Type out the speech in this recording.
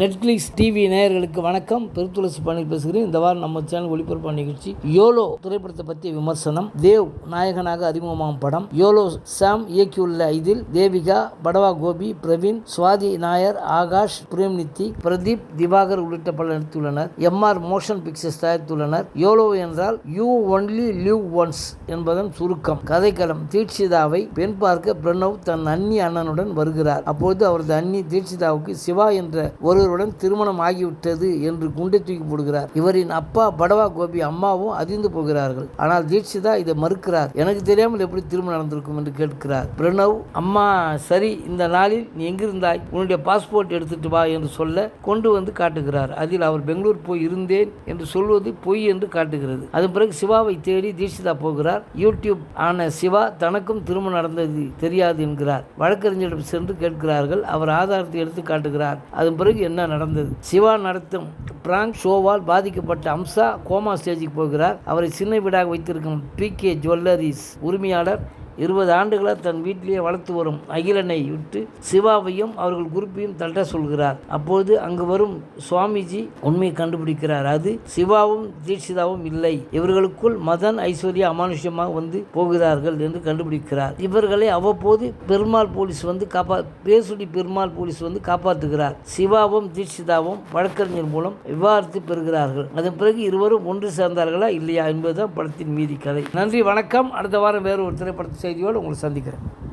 Netflix TV நேயர்களுக்கு வணக்கம். பெருத்துளசி பண்ணி பேசுகிறேன். இந்த வாரம் நம்ம சேனல் ஒளிபரப்பு நிகழ்ச்சி யோலோ திரைப்படத்தை பற்றிய விமர்சனம். தேவ் நாயகனாக அறிமுகமாகும் படம். யோலோ சாம் இயக்கியுள்ள இதில் தேவிகா படவா கோபி பிரவீன் சுவாதி நாயர் ஆகாஷ் பிரேம்நித்தி பிரதீப் திவாகர் உள்ளிட்ட பலர் நடித்துள்ளனர். எம்ஆர் மோஷன் பிக்சர்ஸ் தயாரித்துள்ளனர். யோலோ என்றால் யூ ஒன்லி லிவ் ஒன்ஸ் என்பதன் சுருக்கம். கதைக்களம் தீட்சிதாவை பெண் பார்க்க பிரணவ் தன் அன்னி அண்ணனுடன் வருகிறார். அப்போது அவரது அன்னி தீட்சிதாவுக்கு சிவா என்ற ஒரு ஒருவருடன் திருமணம் ஆகிவிட்டது என்று குண்டை தூக்கி போடுகிறார். இவரின் அப்பா படவா கோபி அம்மாவும் அதிர்ந்து போகிறார்கள். ஆனால் தீட்சிதா இதை மறுக்கிறார். எனக்கு தெரியாமல் எப்படி திருமணம் நடந்திருக்கும்? என்று கேட்கிறார். பிரணவ் அம்மா சரி இந்த நாளில் நீ எங்கிருந்தாய்? உன்னுடைய பாஸ்போர்ட் எடுத்துட்டு வா என்று சொல்ல கொண்டு வந்து காட்டுகிறார். அதில் அவர் பெங்களூர் போய் இருந்தேன் என்று சொல்வது பொய் என்று காட்டுகிறது. அதன் பிறகு சிவாவை தேடி தீட்சிதா போகிறார். யூடியூப் ஆன சிவா தனக்கும் திருமணம் நடந்தது தெரியாது என்கிறார். வழக்கறிஞரிடம் சென்று கேட்கிறார்கள். அவர் ஆதாரத்தை எடுத்து காட்டுகிறார். அதன் பிறகு என்ன நடந்தது? சிவா நடத்தும் பிராங்க் ஷோவால் பாதிக்கப்பட்ட அம்சா கோமா ஸ்டேஜுக்கு போகிறார். அவரை சின்ன வீடாக வைத்திருக்கும் பி கே ஜுவல்லரிஸ் உரிமையாளர் இருபது ஆண்டுகளாக தன் வீட்டிலேயே வளர்த்து வரும் அகிலனை விட்டு சிவாவையும் அவர்கள் குரூப்பையும் தட்ட சொல்கிறார். அப்போது அங்கு வரும் சுவாமிஜி உண்மையை கண்டுபிடிக்கிறார். அது சிவாவும் தீட்சிதாவும் இல்லை. இவர்களுக்குள் மதன் ஐஸ்வர்யா அமானுஷ்யமாக வந்து போகிறார்கள் என்று கண்டுபிடிக்கிறார். இவர்களை அவ்வப்போது பெருமாள் போலீஸ் வந்து காப்பா பேசுடி பெருமாள் போலீஸ் வந்து காப்பாற்றுகிறார். சிவாவும் தீட்சிதாவும் வழக்கறிஞர் மூலம் விவாதித்து பெறுகிறார்கள். அதன் பிறகு இருவரும் ஒன்று சேர்ந்தார்களா இல்லையா என்பதுதான் படத்தின் மீதி கதை. நன்றி வணக்கம். அடுத்த வாரம் வேறு ஒரு திரைப்படத்தை செய்தியோடு உங்களை சந்திக்கிறேன்.